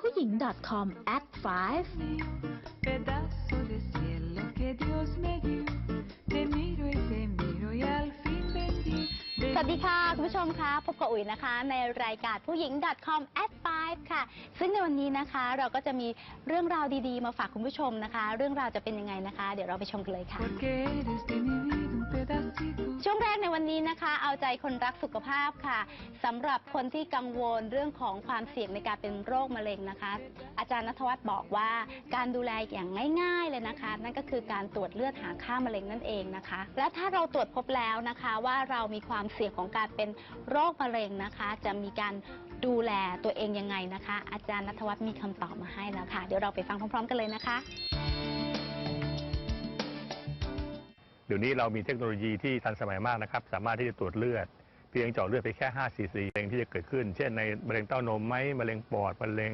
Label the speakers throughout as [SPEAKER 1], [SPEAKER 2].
[SPEAKER 1] ผู้หญิง .com at 5
[SPEAKER 2] วัสดีค่ะ คุณผู้ชมคะพบกับอุ๋ยนะคะ ในรายการผู้หญิง .com at 5ค่ะ ซึ่งในวันนี้นะคะเราก็จะมีเรื่องราวดีๆ มาฝากคุณผู้ชมนะคะ เรื่องราวจะเป็นยังไงนะคะ เดี๋ยวเราไปชมกันเลยค่ะ ช่วงแรกในวันนี้นะคะ เอาใจคนรักสุขภาพค่ะสำหรับคนที่กังวลเรื่องของความเสี่ยงในการเป็นโรคมะเร็งนะคะ อาจารย์นทวัฒน์บอกว่าการดูแลอย่างง่ายๆเลยนะคะ นั่นก็คือการตรวจเลือดหาค่ามะเร็งนั่นเองนะคะ และถ้าเราตรวจพบแล้วนะคะว่าเรามีความเสี่ยงของการเป็นโรคมะเร็งนะคะ จะมีการดูแลตัวเองยังไงนะคะ อาจารย์นัทวัฒน์มีคำตอบมาให้แล้วค่ะ เดี๋ยวเราไปฟังพร้อม ๆ กันเลยนะคะ
[SPEAKER 3] เดี๋ยวนี้เรามีเทคโนโลยีที่ทันสมัยมากนะครับ สามารถที่จะตรวจเลือด เพียงเจาะเลือดไปแค่5ซีซีมะเร็งที่จะเกิดขึ้น เช่นในมะเร็งเต้านมไหมมะเร็งปอดมะเร็ง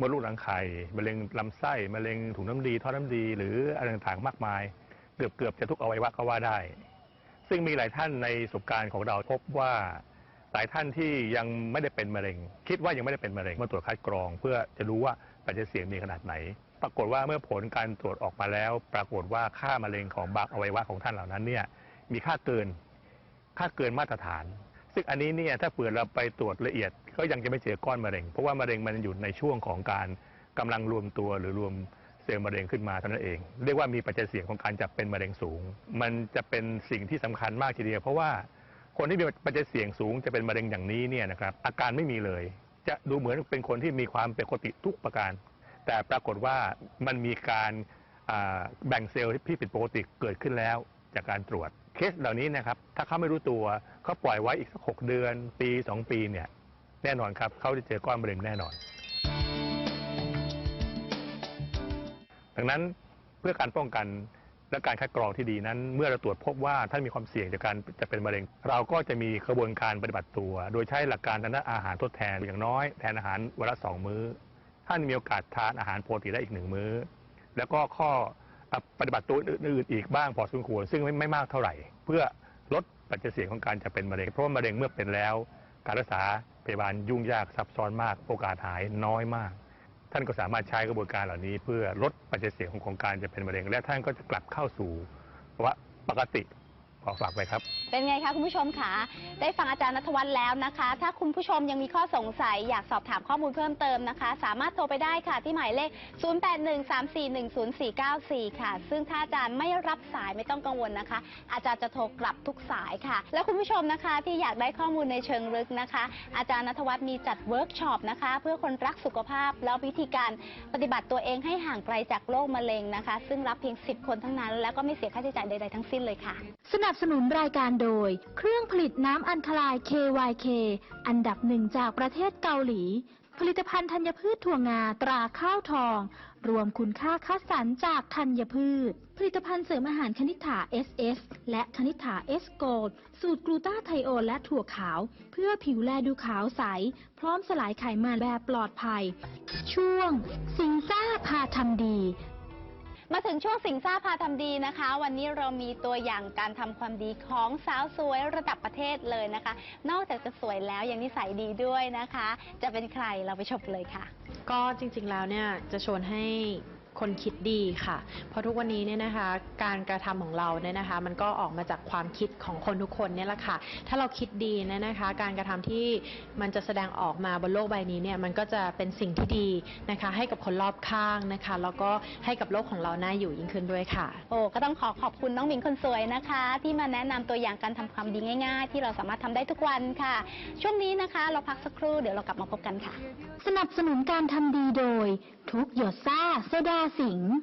[SPEAKER 3] มดลูกรังไข่มะเร็งลำไส้มะเร็งถุงน้ำดีท่อน้ำดี หรืออะไรต่างๆมากมาย เกือบเกือบๆจะทุกอวัยวะก็ว่าได้ ซึ่งมีหลายท่านในประสบการณ์ของเราพบว่าหลายท่านที่ยังไม่ได้เป็นมะเร็ง คิดว่ายังไม่ได้เป็นมะเร็งมาตรวจคัดกรอง เพื่อจะรู้ว่าปัจจัยเสี่ยงมีขนาดไหน ปรากฏว่าเมื่อผลการตรวจออกมาแล้ว ปรากฏว่าค่ามะเร็งของบางอวัยวะของท่านเหล่านั้นเนี่ยมีค่าเกินค่าเกินมาตรฐาน ซึ่งอันนี้เนี่ยถ้าเผื่อเราไปตรวจละเอียด ก็ยังจะไม่เจอก้อนมะเร็ง เพราะว่ามะเร็งมันอยู่ในช่วงของการกำลังรวมตัวหรือรวม เซลล์มะเร็งขึ้นมาเท่านั้นเอง เรียกว่ามีปัจจัยเสี่ยงของการจะเป็นมะเร็งสูง มันจะเป็นสิ่งที่สำคัญมากทีเดียว เพราะว่าคนที่มีปัจจัยเสี่ยงสูงจะเป็นมะเร็งอย่างนี้เนี่ยนะครับอาการไม่มีเลย จะดูเหมือนเป็นคนที่มีความเป็นปกติทุกประการ แต่ปรากฏว่ามันมีการแบ่งเซลล์ที่ผิดปกติเกิดขึ้นแล้วจากการตรวจเคสเหล่านี้นะครับถ้าเขาไม่รู้ตัวเขาปล่อยไว้อีกสักหกเดือน ปีสองปีเนี่ยแน่นอนครับเขาจะเจอก้อนมะเร็งแน่นอน ดังนั้นเพื่อการป้องกันและการคัดกรองที่ดีนั้น เมื่อเราตรวจพบว่าท่านมีความเสี่ยงจากการจะเป็นมะเร็ง เราก็จะมีกระบวนการปฏิบัติตัว โดยใช้หลักการทางด้านอาหารทดแทนอย่างน้อยแทนอาหารวันละสองมื้อ ท่านมีโอกาสทานอาหารโปรตีนได้อีกหนึ่งมื้อ แล้วก็ข้อปฏิบัติตัวอื่นๆอีกบ้างพอสมควรซึ่งไม่ไมมากเท่าไหร่ เพื่อลดปัจจัยเสี่ยงของการจะเป็นมะเร็งเพราะว่ามะเร็งเมื่อเป็นแล้ว การรักษาพยาบาลยุ่งยากซับซ้อนมากโอกาสหายน้อยมาก ท่านก็สามารถใช้กระบวนการเหล่านี้ เพื่อลดปัจจัยเสี่ยงของโครงการจะเป็นมะเร็ง และท่านก็จะกลับเข้าสู่ภาวะปกติ ขอฝากไปครับ
[SPEAKER 2] เป็นไงคะคุณผู้ชมคะได้ฟังอาจารย์นัทวัฒน์แล้วนะคะ ถ้าคุณผู้ชมยังมีข้อสงสัยอยากสอบถามข้อมูลเพิ่มเติมนะคะ สามารถโทรไปได้ค่ะที่หมายเลข 0813410494 ค่ะ ซึ่งถ้าอาจารย์ไม่รับสายไม่ต้องกังวลนะคะ อาจารย์จะโทรกลับทุกสายค่ะ และคุณผู้ชมนะคะที่อยากได้ข้อมูลในเชิงลึกนะคะ อาจารย์นัทวัฒน์มีจัดเวิร์กช็อปนะคะ เพื่อคนรักสุขภาพ แล้ววิธีการปฏิบัติตัวเองให้ห่างไกลจากโรคมะเร็งนะคะ ซึ่งรับเพียง 10 คนทั้งนั้น แล้วก็ไม่เสียค่าใช้จ่ายใดๆทั้งสิ้นเลยค่ะ
[SPEAKER 1] สนับสนุนรายการโดย เครื่องผลิตน้ำอัญคลาย KYK อันดับหนึ่งจากประเทศเกาหลี ผลิตภัณฑ์ธัญพืชถั่วงาตราข้าวทอง รวมคุณค่าคัดสรรจากธัญพืช ผลิตภัณฑ์เสริมอาหารคณิษฐา SS และคณิษฐา S Gold สูตรกลูตาไทโอนและถั่วขาว เพื่อผิวแลดูขาวใส พร้อมสลายไขมันแบบปลอดภัย ช่วง สิงซ่าพาทำดี
[SPEAKER 2] มาถึงช่วงสิงซ่าพาทำดีนะคะ วันนี้เรามีตัวอย่างการทำความดีของสาวสวยระดับประเทศเลยนะคะ นอกจากจะสวยแล้วยังนิสัยดีด้วยนะคะ จะเป็นใครเราไปชมเลยค่ะ
[SPEAKER 4] ก็จริงๆแล้วเนี่ยจะชวนให้ คนคิดดีค่ะ เพราะทุกวันนี้เนี่ยนะคะ การกระทำของเราเนี่ยนะคะ มันก็ออกมาจากความคิดของคนทุกคนเนี่ยแหละค่ะ ถ้าเราคิดดีเนี่ยนะคะ การกระทำที่มันจะแสดงออกมาบนโลกใบนี้เนี่ยมันก็จะเป็นสิ่งที่ดีนะคะ ให้กับคนรอบข้างนะคะ แล้วก็ให้กับโลกของเราน่าอยู่ยิ่งขึ้นด้วยค่ะ
[SPEAKER 2] โอ้ก็ต้องขอขอบคุณน้องหมิงคนสวยนะคะ ที่มาแนะนำตัวอย่างการทำความดีง่าย ๆ ที่เราสามารถทำได้ทุกวันค่ะ ช่วงนี้นะคะ เราพักสักครู่เดี๋ยวเรากลับมาพบกันค่ะ
[SPEAKER 1] สนับสนุนการทำดีโดยทุกหยดซ่าโซดาสิงห์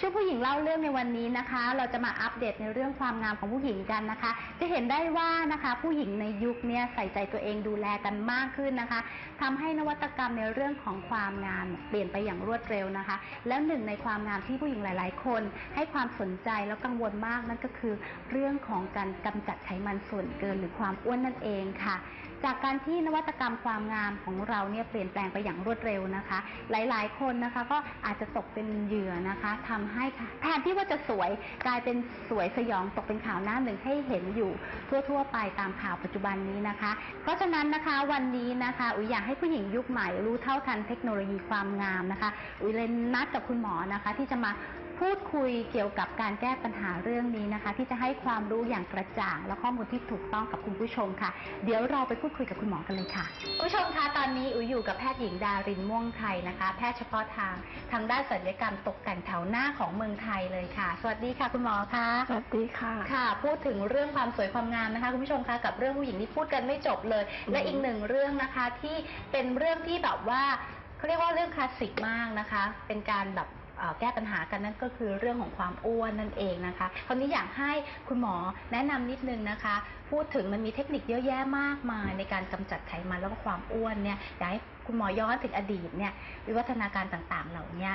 [SPEAKER 2] ช่วงผู้หญิงเล่าเรื่องในวันนี้นะคะ เราจะมาอัปเดตในเรื่องความงามของผู้หญิงกันนะคะ จะเห็นได้ว่านะคะผู้หญิงในยุคนี้ใส่ใจตัวเองดูแลกันมากขึ้นนะคะทำให้นวัตกรรมในเรื่องของความงามเปลี่ยนไปอย่างรวดเร็วนะคะ แล้วหนึ่งในความงามที่ผู้หญิงหลาย ๆ คน ให้ความสนใจแล้วกังวลมากนั่นก็คือ เรื่องของการกำจัดไขมันส่วนเกินหรือความอ้วนนั่นเองค่ะ
[SPEAKER 5] จากการที่นวัตกรรมความงามของเราเนี่ยเปลี่ยนแปลงไปอย่างรวดเร็วนะคะ หลายๆ คนนะคะก็อาจจะตกเป็นเหยื่อนะคะทำให้แทนที่ว่าจะสวยกลายเป็นสวยสยองตกเป็นข่าวหน้าหนึ่งให้เห็นอยู่ทั่วๆ ไปตามข่าวปัจจุบันนี้นะคะ เพราะฉะนั้นนะคะวันนี้นะคะอุ๋ยอยากให้ผู้หญิงยุคใหม่รู้เท่าทันเทคโนโลยีความงามนะคะ อุ๋ยเลยนัดกับคุณหมอนะคะ ที่จะมา พูดคุยเกี่ยวกับการแก้ปัญหาเรื่องนี้นะคะ ที่จะให้ความรู้อย่างกระจ่าง และข้อมูลที่ถูกต้องกับคุณผู้ชมค่ะ เดี๋ยวเราไปพูดคุยกับคุณหมอกันเลยค่ะคุณผู้ชมคะตอนนี้อุ๋ยอยู่กับแพทย์หญิงดารินม่วงไทยนะคะ แพทย์เฉพาะทางทางด้านศัลยกรรมตกแต่งแถวหน้าของเมืองไทยเลยค่ะ สวัสดีค่ะ คุณหมอคะ
[SPEAKER 6] สวัสดีค่ะ
[SPEAKER 5] ค่ะ พูดถึงเรื่องความสวยความงามนะคะคุณผู้ชมคะกับเรื่องผู้หญิงที่พูดกันไม่จบเลย และอีกหนึ่งเรื่องนะคะที่เป็นเรื่องที่แบบว่าเขาเรียกว่าเรื่องคลาสสิกมากนะคะ เป็นการแบบเอ่อ แก้ปัญหากันนั่นก็คือเรื่องของความอ้วนนั่นเองนะคะคราวนี้อยากให้คุณหมอแนะนำนิดนึงนะคะ พูดถึงมันมีเทคนิคเยอะแยะมากมายในการกำจัดไขมันแล้วก็ความอ้วนเนี่ยอยากให้คุณหมอย้อนถึงอดีตเนี่ยวิวัฒนาการต่างๆ เหล่านี้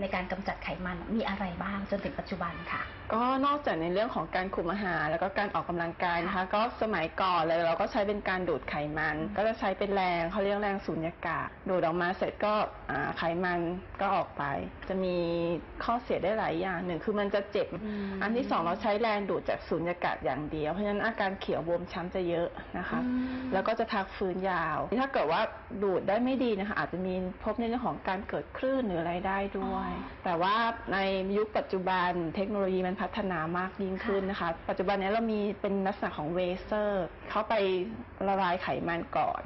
[SPEAKER 5] ในการกำจัดไขมันมีอะไรบ้างจนถึงปัจจุบันค่ะ
[SPEAKER 6] ก็นอกจากในเรื่องของการคุมอาหาร แล้วก็การออกกำลังกายนะคะ ก็สมัยก่อนเลยเราก็ใช้เป็นการดูดไขมัน ก็จะใช้เป็นแรงเขาเรียกแรงสูญญากาศดูดออกมาเสร็จก็อ่าไขมันก็ออกไป จะมีข้อเสียได้หลายอย่างหนึ่งคือมันจะเจ็บ
[SPEAKER 5] อืม
[SPEAKER 6] อันที่สองเราใช้แรงดูดจากสูญญากาศอย่างเดียวเพราะฉะนั้นอาการเขียวบวมช้ำจะเยอะนะคะ
[SPEAKER 5] อืม
[SPEAKER 6] แล้วก็จะพักฟื้นยาว ถ้าเกิดว่าดูดได้ไม่ดีนะคะ อาจจะมีพบในเรื่องของการเกิดคลื่นหรืออะไรได้ด้วยแต่ว่าในยุคปัจจุบันเทคโนโลยีมันพัฒนามากยิ่งขึ้นนะคะ ปัจจุบันนี้เรามีเป็นลักษณะของเวเซอร์ เข้าไปละลายไขมันก่อน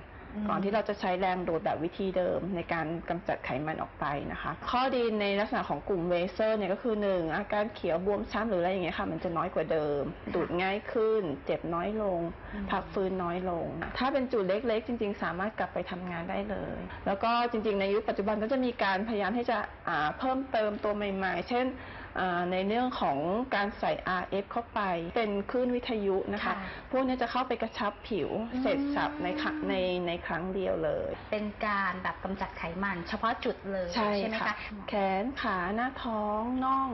[SPEAKER 6] ก่อนที่เราจะใช้แรงดูดแบบวิธีเดิมในการกำจัดไขมันออกไปนะคะ ข้อดีในลักษณะของกลุ่มเวเซอร์เนี่ยก็คือหนึ่งอาการเขียวบวมช้ำหรืออะไรอย่างเงี้ยค่ะ มันจะน้อยกว่าเดิม ดูดง่ายขึ้น เจ็บน้อยลง
[SPEAKER 5] อืม
[SPEAKER 6] พักฟื้นน้อยลง ถ้าเป็นจุดเล็กๆ จริง ๆ สามารถกลับไปทำงานได้เลย แล้วก็จริง ๆ ในยุคปัจจุบันก็จะมีการพยายามที่จะอ่าเพิ่มเติมตัวใหม่ ๆ เช่นอ่า ในเรื่องของการใส่ RF เข้าไป เป็นคลื่นวิทยุนะคะ
[SPEAKER 5] ค่ะ
[SPEAKER 6] พวกนี้จะเข้าไปกระชับผิว
[SPEAKER 5] อืม
[SPEAKER 6] เสร็จสับในครั้งในในครั้งเดียวเลย
[SPEAKER 5] เป็นการแบบกำจัดไขมัน เฉพาะจุดเลย
[SPEAKER 6] ใช่
[SPEAKER 5] ไหม
[SPEAKER 6] ค่ะ
[SPEAKER 5] คะ
[SPEAKER 6] แขนขาหน้าท้องน่อง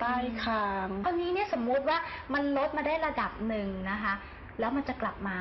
[SPEAKER 6] ใต้คาง
[SPEAKER 5] คราวนี้เนี่ยสมมุติว่ามันลดมาได้ระดับหนึ่งนะคะ แล้วมันจะกลับมา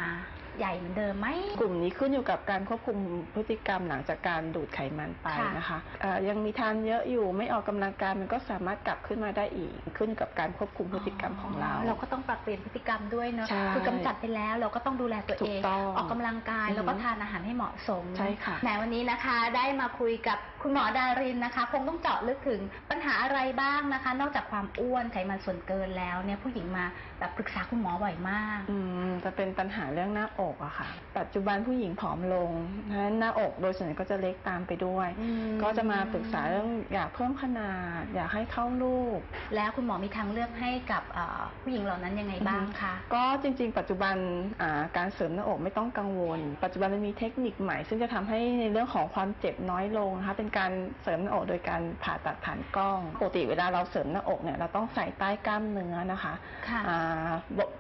[SPEAKER 5] ใหญ่เหมือนเดิมไหม
[SPEAKER 6] กลุ่มนี้ขึ้นอยู่กับการควบคุมพฤติกรรมหลังจากการดูดไขมันไป
[SPEAKER 5] ค่ะ
[SPEAKER 6] นะคะเอ่อยังมีทานเยอะอยู่ไม่ออกกำลังกายมันก็สามารถกลับขึ้นมาได้อีก ขึ้นอยู่กับการควบคุมพฤติกรรมของเรา
[SPEAKER 5] เราก็ต้องปรับเปลี่ยนพฤติกรรมด้วยเนาะ
[SPEAKER 6] ใช่
[SPEAKER 5] คือกำจัดไปแล้วเราก็ต้องดูแลตัว
[SPEAKER 6] ถู
[SPEAKER 5] เอกง
[SPEAKER 6] ต้อง
[SPEAKER 5] ออกกำลังกาย
[SPEAKER 6] อือฮึ
[SPEAKER 5] แล้วก็ทานอาหารให้เหมาะสม
[SPEAKER 6] ใช่ค่ะ
[SPEAKER 5] แหมวันนี้นะคะ ได้มาคุยกับคุณหมอดารินนะคะ คงต้องเจาะลึกถึงปัญหาอะไรบ้างนะคะ นอกจากความอ้วนไขมันส่วนเกินแล้วเนี่ยผู้หญิงมาแบบปรึกษาคุณหมอบ่อยมาก
[SPEAKER 6] อืมจะเป็นปัญหาเรื่องหน้าอกอะค่ะ ปัจจุบันผู้หญิงผอมลงเพราะฉะนั้นหน้าอกโดยส่วนใหญ่ก็จะเล็กตามไปด้วย
[SPEAKER 5] อืม
[SPEAKER 6] ก็จะมาปรึกษาเรื่องอยากเพิ่มขนาด อยากให้เข้ารูป
[SPEAKER 5] แล้วคุณหมอมีทางเลือกให้กับเอ่อผู้หญิงเหล่านั้นยังไงบ้างคะ
[SPEAKER 6] ก็จริง ๆ ปัจจุบันอ่าการเสริมหน้าอกไม่ต้องกังวล ปัจจุบันมันมีเทคนิคใหม่ ซึ่งจะทำให้ในเรื่องของความเจ็บน้อยลงนะคะเป็นการเสริมหน้าอกโดยการผ่าตัดผ่านกล้องปกติเวลาเราเสริมหน้าอกเนี่ยเราต้องใส่ใต้กล้ามเนื้อนะคะ
[SPEAKER 5] ค่ะ
[SPEAKER 6] อ่า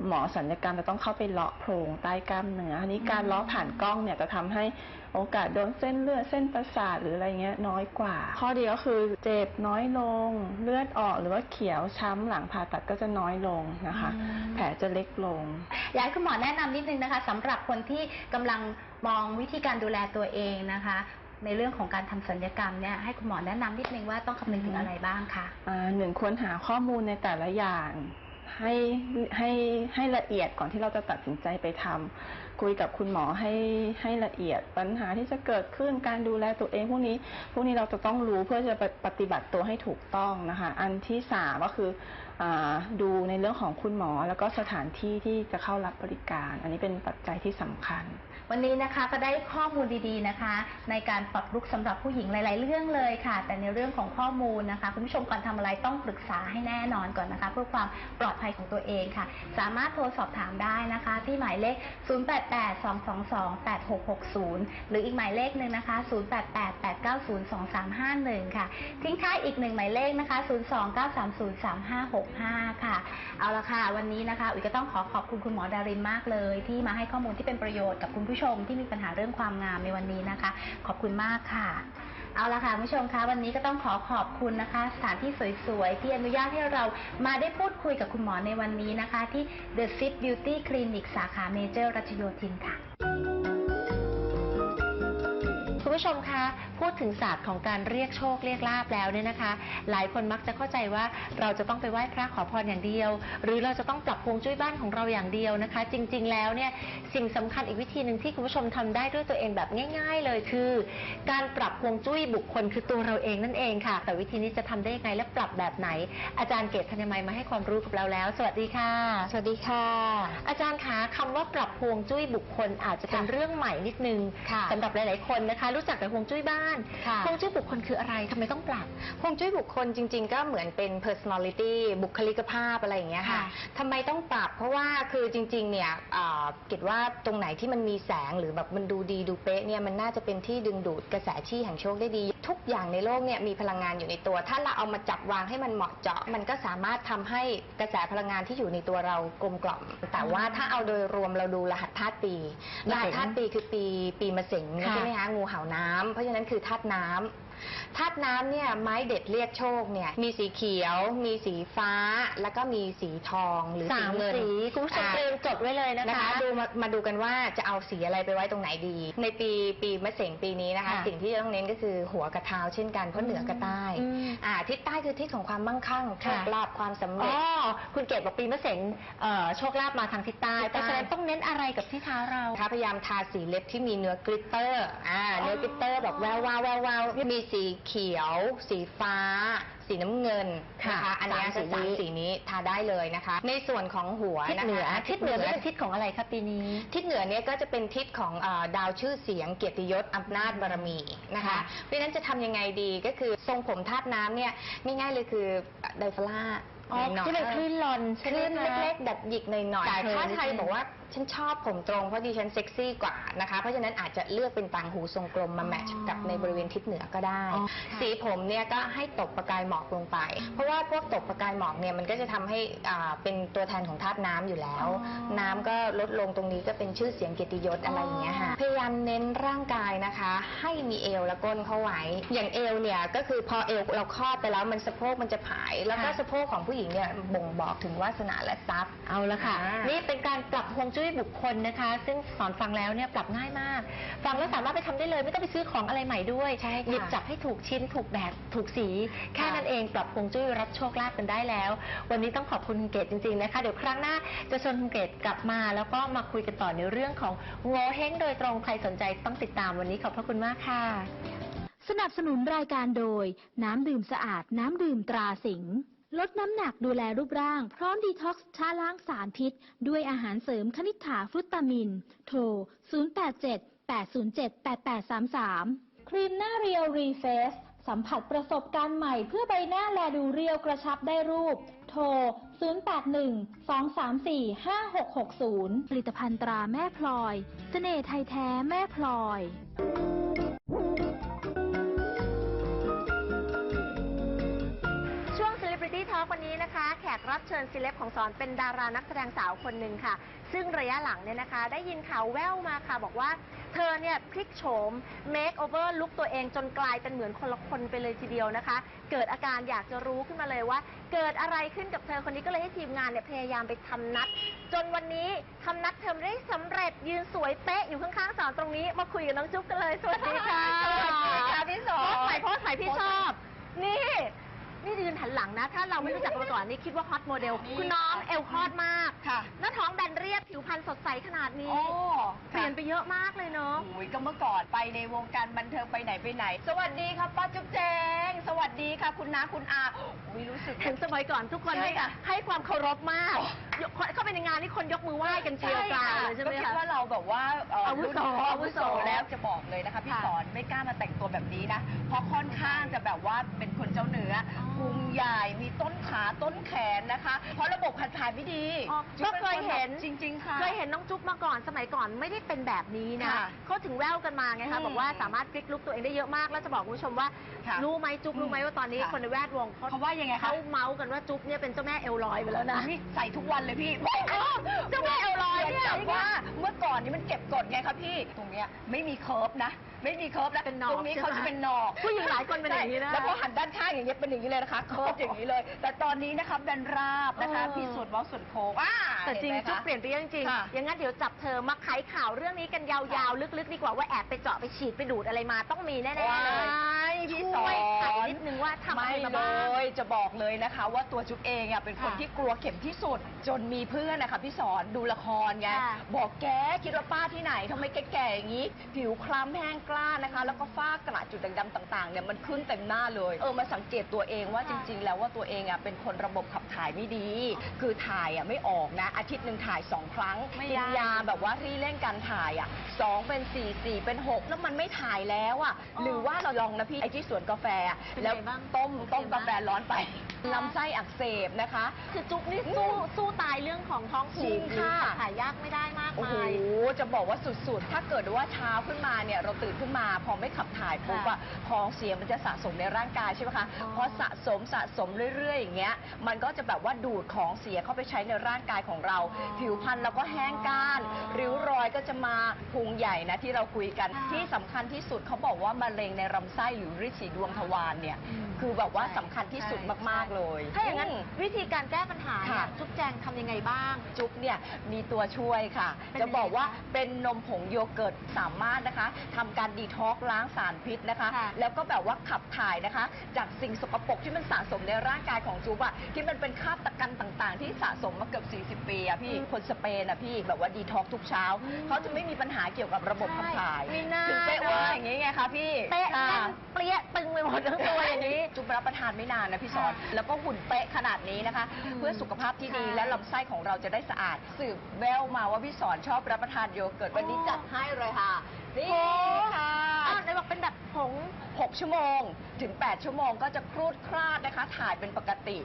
[SPEAKER 6] หมอสัญญกรรมจะต้องเข้าไปเลาะโพรงใต้กล้ามเนื้ออันนี้การเลาะผ่านกล้องเนี่ยจะทำให้โอกาสโดนเส้นเลือดเส้นประสาทหรืออะไรเงี้ยน้อยกว่า ข้อดีก็คือเจ็บน้อยลง เลือดออกหรือว่าเขียวช้ำหลังผ่าตัดก็จะน้อยลงนะคะ
[SPEAKER 5] อืม
[SPEAKER 6] แผลจะเล็กลง
[SPEAKER 5] อยากให้คุณหมอแนะนำนิดนึงนะคะสำหรับคนที่กำลังมองวิธีการดูแลตัวเองนะคะในเรื่องของการทำศัลยกรรมเนี่ยให้คุณหมอแนะนำนิดนึงว่าต้องคำนึงถึงอะไรบ้างคะ
[SPEAKER 6] อ่าหนึ่งควรหาข้อมูลในแต่ละอย่าง ให้ให้ให้ละเอียดก่อนที่เราจะตัดสินใจไปทำคุยกับคุณหมอให้ให้ละเอียดปัญหาที่จะเกิดขึ้นการดูแลตัวเองพวกนี้ พวกนี้เราจะต้องรู้เพื่อจะปฏิบัติตัวให้ถูกต้องนะคะ อันที่สามก็คือ ดูในเรื่องของคุณหมอ แล้วก็สถานที่ที่จะเข้ารับบริการ อันนี้เป็นปัจจัยที่สำคัญ
[SPEAKER 5] วันนี้นะคะก็ได้ข้อมูลดีๆนะคะ ในการปรับลุกสำหรับผู้หญิงหลาย ๆ เรื่องเลยค่ะ แต่ในเรื่องของข้อมูลนะคะคุณผู้ชมก่อนทำอะไรต้องปรึกษาให้แน่นอนก่อนนะคะ เพื่อความปลอดภัยของตัวเองค่ะ สามารถโทรสอบถามได้นะคะ ที่หมายเลข 0882228660 หรืออีกหมายเลขหนึ่งนะคะ 0888902351 ค่ะ ทิ้งท้ายอีกหนึ่งหมายเลขนะคะ 02930356 2565 ค่ะ เอาละค่ะ วันนี้นะคะ อุ๋ยก็ต้องขอขอบคุณคุณหมอดารินมากเลย ที่มาให้ข้อมูลที่เป็นประโยชน์กับคุณผู้ชมที่มีปัญหาเรื่องความงามในวันนี้นะคะ ขอบคุณมากค่ะ เอาละค่ะคุณผู้ชมคะวันนี้ก็ต้องขอขอบคุณนะคะ สถานที่สวยๆ ที่อนุญาตให้เรามาได้พูดคุยกับคุณหมอในวันนี้นะคะ ที่ The Sit Beauty Clinic สาขาเมเจอร์รัชโยธินค่ะ
[SPEAKER 7] ผู้ชมคะพูดถึงศาสตร์ของการเรียกโชคเรียกลาบแล้วเนี่ยนะคะ หลายคนมักจะเข้าใจว่าเราจะต้องไปไหว้พระขอพรอย่างเดียว หรือเราจะต้องปรับฮวงจุ้ยบ้านของเราอย่างเดียวนะคะ จริง ๆ แล้วเนี่ยสิ่งสำคัญอีกวิธีหนึ่งที่คุณผู้ชมทำได้ด้วยตัวเองแบบง่าย ๆ เลยคือ การปรับฮวงจุ้ยบุคคลคือตัวเราเองนั่นเองค่ะ แต่วิธีนี้จะทำได้ยังไงและปรับแบบไหน อาจารย์เกตธัญมัยมาให้ความรู้กับเราแล้ว สวัสดีค่ะ
[SPEAKER 8] สวัสดีค่ะ
[SPEAKER 7] อาจารย์คะคำว่าปรับฮวงจุ้ยบุคคลอาจจะเป็น
[SPEAKER 8] ค่ะ
[SPEAKER 7] เรื่องใหม่นิดนึง
[SPEAKER 8] ค่ะ
[SPEAKER 7] สำหรับหลาย ๆ คนนะคะรู้จักแต่ฮวงจุ้ยบ้าน
[SPEAKER 8] ค่ะ
[SPEAKER 7] ฮวงจุ้ยบุคคลคืออะไรทำไมต้องปรับ
[SPEAKER 8] ฮวงจุ้ยบุคคลจริง ๆ ก็เหมือนเป็น personality บุคลิกภาพอะไรอย่างเงี้ยค่ะ
[SPEAKER 7] ค่ะ
[SPEAKER 8] ทำไมต้องปรับ เพราะว่าคือจริง ๆ เนี่ยอ่าคิดว่าตรงไหนที่มันมีแสงหรือแบบมันดูดีดูเป๊ะเนี่ยมันน่าจะเป็นที่ดึงดูดกระแสที่แห่งโชคได้ดี ทุกอย่างในโลกเนี่ยมีพลังงานอยู่ในตัว ถ้าเราเอามาจับวางให้มันเหมาะเจาะ มันก็สามารถทำให้กระแสพลังงานที่อยู่ในตัวเรากลมกล่อม แต่ว่าถ้าเอาโดยรวมเราดูรหัสธาตุปี รหัสธาตุปีคือปีปีมะเสง
[SPEAKER 7] ค่ะ
[SPEAKER 8] ใช่ไหมคะงูเห่าน้ำเพราะฉะนั้นคือธาตุน้ำ ธาตุน้ำเนี่ยไม้เด็ดเรียกโชคเนี่ยมีสีเขียว มีสีฟ้า แล้วก็มีสีทองหรือ
[SPEAKER 7] สา
[SPEAKER 8] สี
[SPEAKER 7] ม
[SPEAKER 8] เงิน
[SPEAKER 7] สีคุณผู้ชม
[SPEAKER 8] อ่า
[SPEAKER 7] เตรียมจดไว้เลยนะ
[SPEAKER 8] นะคะ คะดูมามาดูกันว่าจะเอาสีอะไรไปไว้ตรงไหนดี ในปีปีมะเสงปีนี้นะคะ
[SPEAKER 7] ค่ะ
[SPEAKER 8] สิ่งที่จะต้องเน้นก็คือหัวกับเท้าเช่นกันเพราะเหนือกับใต้
[SPEAKER 7] อืม
[SPEAKER 8] อ่าทิศใต้คือทิศของความมั่งคั่งโช
[SPEAKER 7] ค่ะ
[SPEAKER 8] คลาภความสำ
[SPEAKER 7] อ๋
[SPEAKER 8] เร็
[SPEAKER 7] อ
[SPEAKER 8] จ
[SPEAKER 7] คุณเกดบอกปีมะเสงเอ่อโชคลาภมาทางทิศใต้
[SPEAKER 8] ทิศ
[SPEAKER 7] เพ
[SPEAKER 8] ใต้
[SPEAKER 7] ราะฉะนั้นต้องเน้นอะไรกับที่เท้าเรา
[SPEAKER 8] นะคะพยายามทาสีเล็บที่มีเนื้อกริตเตอร์อ่าเนื้อกริตเตอร์แบบแวววาวแวววาวมีสีเขียว สีฟ้า สีน้ำเงิน
[SPEAKER 7] ค่ะ
[SPEAKER 8] นะคะอันเนี้ย
[SPEAKER 7] สามสี
[SPEAKER 8] สาม
[SPEAKER 7] นี้
[SPEAKER 8] สีนี้ทาได้เลยนะคะ ในส่วนของหัว
[SPEAKER 7] ทิศ
[SPEAKER 8] นะคะ
[SPEAKER 7] เหนือทิศเหนือนี่เป็นทิศของอะไรคะปีนี้
[SPEAKER 8] ทิศเหนือเนี่ยก็จะเป็นทิศของเออดาวชื่อเสียงเกียรติยศอำนาจบารมีนะคะ
[SPEAKER 7] ค่ะ
[SPEAKER 8] เพราะฉะนั้นจะทำยังไงดีก็คือทรงผมธาตุน้ำเนี่ยง่ายๆเลยคือไดฟล่า
[SPEAKER 7] อ๋อ
[SPEAKER 8] หอยๆ
[SPEAKER 7] ที่เป็นคลื่นลอนใช่
[SPEAKER 8] ค
[SPEAKER 7] ไหม
[SPEAKER 8] ลื่น
[SPEAKER 7] คะ
[SPEAKER 8] เล็กๆแบบหยิกหน่อย
[SPEAKER 7] แต่
[SPEAKER 8] ๆแต่ถ้า
[SPEAKER 7] เธอ
[SPEAKER 8] ใคร
[SPEAKER 7] นิดนึง
[SPEAKER 8] บอกว่า ฉันชอบผมตรงเพราะดิฉันเซ็กซี่กว่านะคะ เพราะฉะนั้นอาจจะเลือกเป็นต่างหูทรงกลมมาแมทช์กับในบริเวณทิศเหนือก็ได้
[SPEAKER 7] อ๋อค่ะ
[SPEAKER 8] สีผมเนี่ยก็ให้ตกประกายหมอกลงไป เพราะว่าพวกตกประกายหมอกเนี่ยมันก็จะทำให้อ่าเป็นตัวแทนของธาตุน้ำอยู่แล้ว น้ำก็ลดลงตรงนี้ก็เป็นชื่อเสียงเกียรติยศอะไรอย่างเงี้ยค่ะพยายามเน้นร่างกายนะคะ ให้มีเอวและก้นเข้าไว้ อย่างเอวเนี่ยก็คือพอเอวเราคลอดไปแล้วมันสะโพกมันจะผาย แล้วก็
[SPEAKER 7] ค่ะ
[SPEAKER 8] สะโพกของผู้หญิงเนี่ยบ่งบอกถึงวาสนาและทรัพย์
[SPEAKER 7] เอาละค่ะ
[SPEAKER 8] อ่านี่
[SPEAKER 7] นี่เป็นการปรับฮวงจุ้ยบุคคลนะคะ ซึ่งสอนฟังแล้วเนี่ยปรับง่ายมาก ฟังแล้วสามารถไปทำได้เลย ไม่ต้องไปซื้อของอะไรใหม่ด้วย
[SPEAKER 8] ใช่ค่ะ
[SPEAKER 7] หยิบจับให้ถูกชิ้นถูกแบบถูกสี แค่
[SPEAKER 8] ค่ะ
[SPEAKER 7] นั้นเองปรับฮวงจุ้ยรับโชคลาภกันได้แล้ว วันนี้ต้องขอบคุณคุณเกดจริง ๆนะคะ เดี๋ยวครั้งหน้าจะชวนคุณเกดกลับมา แล้วก็มาคุยกันต่อในเรื่องของโงเฮงโดยตรงใครสนใจต้องติดตามวันนี้ขอบพระคุณมากค่ะ
[SPEAKER 1] สนับสนุนรายการโดย น้ำดื่มสะอาดน้ำดื่มตราสิงห์ ลดน้ำหนักดูแลรูปร่าง พร้อมดีท็อกซ์ชาล้างสารพิษ ด้วยอาหารเสริมคณิษฐาฟรุตตามิน โทร 087 807 8833 ครีมหน้าเรียวรีเฟสสัมผัสประสบการณ์ใหม่เพื่อใบหน้าแลดูเรียวกระชับได้รูป โทร 081 234 5660 ผลิตภัณฑ์ตราแม่พลอย เสน่ห์ไทยแท้แม่พลอย
[SPEAKER 7] กรับเชิญซิเลบของสอนเป็นดารานักแสดงสาวคนหนึ่งค่ะ ซึ่งระยะหลังเนี่ยนะคะ ได้ยินข่าวแว่วมาค่ะ บอกว่าเธอเนี่ยพลิกโฉม make over ลุกตัวเองจนกลายเป็นเหมือนคนละคนไปเลยทีเดียวนะคะ เกิดอาการอยากจะรู้ขึ้นมาเลยว่า เกิดอะไรขึ้นกับเธอคนนี้ก็เลยให้ทีมงานเนี่ยพยายามไปทำนัด จนวันนี้ทำนัดเธอได้สำเร็จยืนสวยเป๊ะอยู่ข้างๆสอนตรงนี้มาคุยกับน้องจุ๊บกันเลยสวัสดีค่ะ
[SPEAKER 8] สวัสดีค่ะพี่สอน
[SPEAKER 7] โพสต์ใหม่โพสต์ใหม่พี่ชอบ นี่ นี่ยืนหันหลังนะ ถ้าเราไม่รู้จักกันมาก่อนนี่คิดว่าฮอตโมเดลคุณน้องเอวคลอดมาก
[SPEAKER 9] ค่ะ
[SPEAKER 7] หน้าท้องแบนเรียบผิวพรรณสดใสขนาดนี้
[SPEAKER 9] โอ้
[SPEAKER 7] เปลี่ยนไปเยอะมากเลยเนาะ
[SPEAKER 9] โอ้ยก็เมื่อก่อนไปในวงการบันเทิงไปไหนไปไหน สวัสดีค่ะป้าจุ๊บแจง สวัสดีค่ะคุณน้าคุณอาอุ้ยรู้สึก
[SPEAKER 7] เห็นสมัยก่อนทุกคน
[SPEAKER 9] ใช่
[SPEAKER 7] ให้
[SPEAKER 9] ค่ะ
[SPEAKER 7] ให้ความเคารพมากยกเข้าไปในงานนี่คนยกมือไหว้กันเชียวกราวเลยใช่ไหม
[SPEAKER 9] ก็คิด
[SPEAKER 7] คะ
[SPEAKER 9] ว่าเราแบบว่าเอา
[SPEAKER 7] วุโส
[SPEAKER 9] รุ่นพ่อ
[SPEAKER 7] อา
[SPEAKER 9] อา
[SPEAKER 7] วุ
[SPEAKER 9] วุ
[SPEAKER 7] โส
[SPEAKER 9] โสแล้วจะบอกเลยนะคะพี่
[SPEAKER 7] ค่ะ
[SPEAKER 9] สอนไม่กล้ามาแต่งตัวแบบนี้นะ เพราะค่อนข้างจะแบบว่าเป็นคนเจ้าเหนืออพุงใหญ่มีต้นขาต้นแขนนะคะ เพราะระบบขับถ่ายไม่ดี
[SPEAKER 7] อ๋อ
[SPEAKER 9] จุ๊
[SPEAKER 7] ก็
[SPEAKER 9] บป็
[SPEAKER 7] เคย
[SPEAKER 9] นน
[SPEAKER 7] เห็น
[SPEAKER 9] แบบจริง ๆ ค่ะ
[SPEAKER 7] เคยเห็นน้องจุ๊บมาก่อนสมัยก่อนไม่ได้เป็นแบบนี้นะ
[SPEAKER 9] ค่ะ
[SPEAKER 7] เขาถึงแววกันมาไงคะ
[SPEAKER 9] อืม
[SPEAKER 7] บอกว่าสามารถพลิกลุกตัวเองได้เยอะมาก แล้วจะบอกคุณผู้ชมว่า
[SPEAKER 9] ค่ะ
[SPEAKER 7] รู้ไหมจุ๊บรู้ไหมว่าตอนนี้
[SPEAKER 9] ค่ะ
[SPEAKER 7] คนในแวดวงเขา
[SPEAKER 9] เขาว่ายังไงคะ
[SPEAKER 7] เขาเมาส์กันว่าจุ๊บเนี่ยเป็นเจ้าแม่เอลลอยไปแล้วนะ
[SPEAKER 9] นี่ใส่ทุกวันเลยพี่
[SPEAKER 7] เจ้าแม่เอลลอย
[SPEAKER 9] เหมื
[SPEAKER 7] เนี่
[SPEAKER 9] อน
[SPEAKER 7] ย
[SPEAKER 9] กับว่าเมื่อก่อนนี้มันเก็บกดไงคะพี่ ตรงเนี้ยไม่มีเคิร์ฟนะ ไม่มีเคิร์ฟแล้ว
[SPEAKER 7] เป็นหนอก
[SPEAKER 9] ตรงนี้
[SPEAKER 7] ใช่ไหม
[SPEAKER 9] เขาจะเป็นหนอก
[SPEAKER 7] ผู้หญิงหลายคนเป็นอย่างนี้นะ
[SPEAKER 9] ใช่แล้วพอหันด้านข้างอย่างเงี้ยเป็นอย่างนี้เลยนะคะเคิดอย่างนี้เลย แต่ตอนนี้นะคะแบนราบนะคะ
[SPEAKER 10] เออ
[SPEAKER 9] พี่ส่วนเว้าส่วนโค้งอ่า
[SPEAKER 10] แต่จริง
[SPEAKER 9] ห็นไหม
[SPEAKER 10] จุ๊บ
[SPEAKER 9] คะ
[SPEAKER 10] เปลี่ยนไปเยอะจริง
[SPEAKER 9] ค่ะ
[SPEAKER 10] ๆอย่างนั้นเดี๋ยวจับเธอมาไขข่าวเรื่องนี้กันยาวๆ ลึกๆ ดีกว่าว่าแอบไปเจาะไปฉีดไปดูดอะไรมาต้องมีแน่ๆเลย
[SPEAKER 9] ว้ายพี่ส
[SPEAKER 10] ช่
[SPEAKER 9] อ
[SPEAKER 10] วยไข
[SPEAKER 9] น
[SPEAKER 10] นิดนึงว่าทำอะไร
[SPEAKER 9] ไม่
[SPEAKER 10] มา
[SPEAKER 9] เล
[SPEAKER 10] บ้าง
[SPEAKER 9] ย จะบอกเลยนะคะ ว่าตัวจุ๊บเองอะเป็นคน
[SPEAKER 10] ค่ะ
[SPEAKER 9] ที่กลัวเข็มที่สุด จนมีเพื่อนนะคะพี่สอนดูละครไง
[SPEAKER 10] ค่ะ
[SPEAKER 9] บอกแกคิดว่าป้าที่ไหนทำไมแก่ๆอย่างนี้ ผิวคล้ำแห้งกล้านนะคะ แล้วก็ฝ้ากระจุดดำๆต่างๆเนี่ยมันขึ้นเต็มหน้าเลย เออมาสังเกตตัวเองว่าจริง ๆ แล้วว่าตัวเองอะเป็นคนระบบขับถ่ายไม่ดี คือถ่ายอะไม่ออกนะ อาทิตย์หนึ่งถ่ายสองครั้ง
[SPEAKER 10] ไม่
[SPEAKER 9] กิ
[SPEAKER 10] ได้
[SPEAKER 9] นยาแบบว่าที่เร่งการถ่ายอะสองเป็นสี่สี่เป็นหกแล้วมันไม่ถ่ายแล้วอะ
[SPEAKER 10] อ๋อ
[SPEAKER 9] หรือว่าเราลองนะพี่ไอ้ที่สวนกาแฟอะ
[SPEAKER 10] เป็นไง
[SPEAKER 9] แล้ว
[SPEAKER 10] บ้าง
[SPEAKER 9] ต้ม
[SPEAKER 10] โอเค
[SPEAKER 9] ต้ม
[SPEAKER 10] บ้าง
[SPEAKER 9] กาแฟร้อนไปลำไส้อักเสบนะคะ
[SPEAKER 10] คือจุ๊บนี่สู้สู้ตายเรื่องของท้องผู
[SPEAKER 9] จริ
[SPEAKER 10] ก
[SPEAKER 9] ง
[SPEAKER 10] หรือ
[SPEAKER 9] ค่ะ
[SPEAKER 10] ขับถ่ายยากไม่ได้มาก
[SPEAKER 9] โอ้โห
[SPEAKER 10] มาย
[SPEAKER 9] จะบอกว่าสุดๆ ถ้าเกิดว่าเช้าขึ้นมาเนี่ยเราตื่นขึ้นมาพอไม่ขับถ่ายปุ๊บอะของเสียมันจะสะสมในร่างกายใช่ไหมคะ
[SPEAKER 10] อ๋อ
[SPEAKER 9] พอสะสมสะสมเรื่อยๆ อย่างเงี้ย มันก็จะแบบว่าดูดของเสียเข้าไปใช้ในร่างกายของเราผิวพรรณเราก็แห้งก้าน ริ้วรอยก็จะมาพุงใหญ่นะที่เราคุยกันที่สำคัญที่สุดเขาบอกว่ามะเร็งในลำไส้หรือริดสีดวงทวารเนี่ยคือแบบว่าสำคัญที่สุดมากๆเลย
[SPEAKER 10] ถ้าอย่างนั้น
[SPEAKER 9] ม
[SPEAKER 10] วิธีการแก้ปัญหาเนี่ย
[SPEAKER 9] ค่ะ
[SPEAKER 10] จุ๊บแจงทำยังไงบ้าง
[SPEAKER 9] จุ๊บเนี่ยมีตัวช่วยค่ะ
[SPEAKER 10] เป็น
[SPEAKER 9] จะบอกว่า
[SPEAKER 10] ยังไงคะ
[SPEAKER 9] เป็นนมผงโยเกิร์ตสามารถนะคะทำการดีท็อกซ์ล้างสารพิษนะคะ
[SPEAKER 10] ค่ะ
[SPEAKER 9] แล้วก็แบบว่าขับถ่ายนะคะ จากสิ่งสกปรกที่มันสะสมในร่างกายของจุ๊บอะที่มันเป็นคราบตะกันต่างๆ ที่สะสมมาเกือบ40 ปีอะพี่คนสเปนอะพี่แบบว่าดีท็อกซ์ทุกเช้าเขาจะไม่มีปัญหาเกี่ยวกับระบบขับถ่าย
[SPEAKER 10] มีหน้า
[SPEAKER 9] ถึงเป๊ะเว่าอย่างนี้ไงคะพี่
[SPEAKER 10] เป๊ะ
[SPEAKER 9] ค่ะ
[SPEAKER 10] แน่นเปรี้ยตึงไปหมดทั้งตัวอย่างนี้
[SPEAKER 9] จุ๊บรับประทานไม่นานนะพี่สอน
[SPEAKER 10] ค่ะ
[SPEAKER 9] แล้วก็หุ่นเป๊ะขนาดนี้นะคะ
[SPEAKER 10] อืม
[SPEAKER 9] เพื่อสุขภาพที่ดี
[SPEAKER 10] ค่ะ
[SPEAKER 9] และลำไส้ของเราจะได้สะอาด สืบแววมาว่าพี่สอนชอบรับประทานโยเกิร์ตวันนี้
[SPEAKER 10] อ๋อ
[SPEAKER 9] จัดให้เลยค่ะนี่
[SPEAKER 10] โอ้
[SPEAKER 9] ค่ะ
[SPEAKER 10] อ้าวไหนบอกเป็นแบบผง
[SPEAKER 9] 6 ชั่วโมง ถึง 8 ชั่วโมงก็จะครูดคลาดนะคะ ถ่ายเป็นปกติ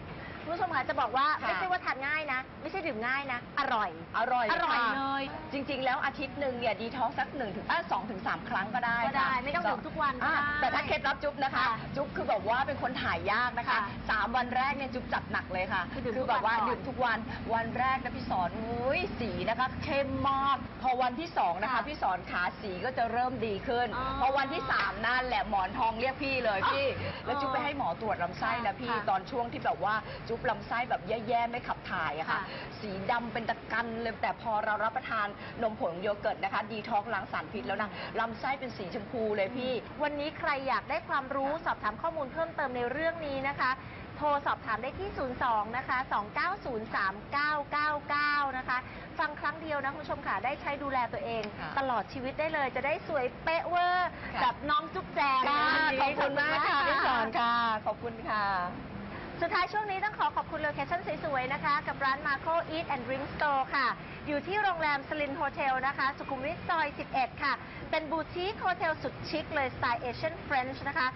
[SPEAKER 10] คุณผู้ชมคะจะบอกว่า
[SPEAKER 9] ค่ะ
[SPEAKER 10] ไม่ใช่ว่าทานง่ายนะ ไม่ใช่ดื่มง่ายนะ อร่อย
[SPEAKER 9] อร่อย
[SPEAKER 10] อร่อย
[SPEAKER 9] ค่ะ
[SPEAKER 10] เลย
[SPEAKER 9] จริงๆ แล้วอาทิตย์หนึ่งเนี่ยดีท็อกสักหนึ่งถึงสองถึงสามครั้งก็ได้
[SPEAKER 10] ก็ได้
[SPEAKER 9] ค่ะ
[SPEAKER 10] ไม่ต้องดื่มทุกวันก็
[SPEAKER 9] อะ
[SPEAKER 10] ได้
[SPEAKER 9] แต่ถ้าเคล็ดลับจุ๊บนะคะ
[SPEAKER 10] ค่ะ
[SPEAKER 9] จุ๊บคือแบบว่าเป็นคนถ่ายยากนะคะ
[SPEAKER 10] ค่ะ
[SPEAKER 9] สามวันแรกเนี่ยจุ๊บจัดหนักเลยค่ะ
[SPEAKER 10] คือดื่ม
[SPEAKER 9] คือแบบว่า
[SPEAKER 10] ทุกวันก่อน
[SPEAKER 9] ดื่มทุกวันวันแรกนะพี่สอนอุ้ยสีนะคะเข้มมากพอวันที่สองนะคะ
[SPEAKER 10] ค่ะ
[SPEAKER 9] พี่สอนขาสีก็จะเริ่มดีขึ้น
[SPEAKER 10] อ๋อ
[SPEAKER 9] พอวันที่สามนั่นแหละหมอนทองเรียกพี่เลยพี่ แล้วจุ๊บ
[SPEAKER 10] อ๋อ
[SPEAKER 9] ไปให้หมอตรวจลำไส้นะพี่
[SPEAKER 10] ค่ะ
[SPEAKER 9] ตอน ช่วงที่แบบว่าจุ๊บลำไส้แบบแย่ๆไม่ขับถ่ายอะค่ะ
[SPEAKER 10] ค่ะ
[SPEAKER 9] สีดำเป็นตะกันเลยแต่พอเรารับประทานนมผงโยเกิร์ตนะคะ ดีท็อกล้างสารพิษแล้วนะลำไส้เป็นสีชมพูเลยพี่
[SPEAKER 10] วันนี้ใครอยากได้ความรู้สอบถามข้อมูลเพิ่มเติมในเรื่องนี้นะคะ โทรสอบถามได้ที่ 02 นะคะ 2903999 นะคะ ฟังครั้งเดียวนะคุณผู้ชมค่ะ ได้ใช้ดูแลตัวเอง
[SPEAKER 9] ค่ะ
[SPEAKER 10] ตลอดชีวิตได้เลย จะได้สวยเป๊ะเวอร์
[SPEAKER 9] ค่ะ
[SPEAKER 10] แบบน้องจุ๊บแจง
[SPEAKER 9] ค่ะ
[SPEAKER 10] วันนี้
[SPEAKER 9] ขอบคุณมากค่ะพี่สอนค่ะ ขอบคุณค่ะ
[SPEAKER 10] สุดท้ายช่วงนี้ต้องขอขอบคุณโลเคชั่นสวยๆนะคะ กับร้าน Marco Eat and Drink Store ค่ะ อยู่ที่โรงแรมสลินโฮเทลนะคะ สุขุมวิทซอย 11 ค่ะ เป็นบูติคโฮเทลสุดชิคเลยสไตล์เอเชียนเฟรนช์นะคะ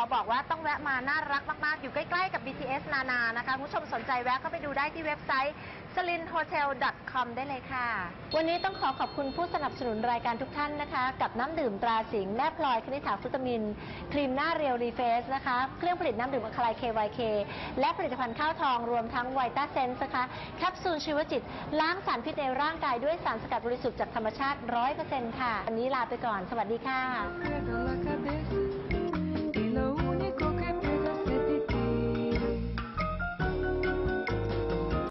[SPEAKER 10] อบอกว่าต้องแวะมาน่ารักมาก ๆ อยู่ใกล้ ๆ กับ BTS นานานะคะคุณผู้ชมสนใจแวะเข้าไปดูได้ที่เว็บไซต์ slinhotel.com ได้เลยค่ะ วันนี้ต้องขอขอบคุณผู้สนับสนุนรายการทุกท่านนะคะ กับน้ำดื่มตราสิงห์แม่พลอยคณิษฐาฟรุตามิน ครีมหน้าเรียวรีเฟสนะคะ เครื่องผลิตน้ำดื่มอัคลาย KYK และผลิตภัณฑ์ข้าวทองรวมทั้งไวต้าเซนส์นะคะแคปซูลชีวจิต ล้างสารพิษในร่างกายด้วยสารสกัดบริสุทธิ์จากธรรมชาติ 100%ค่ะ วันนี้ลาไปก่อน สวัสดีค่ะ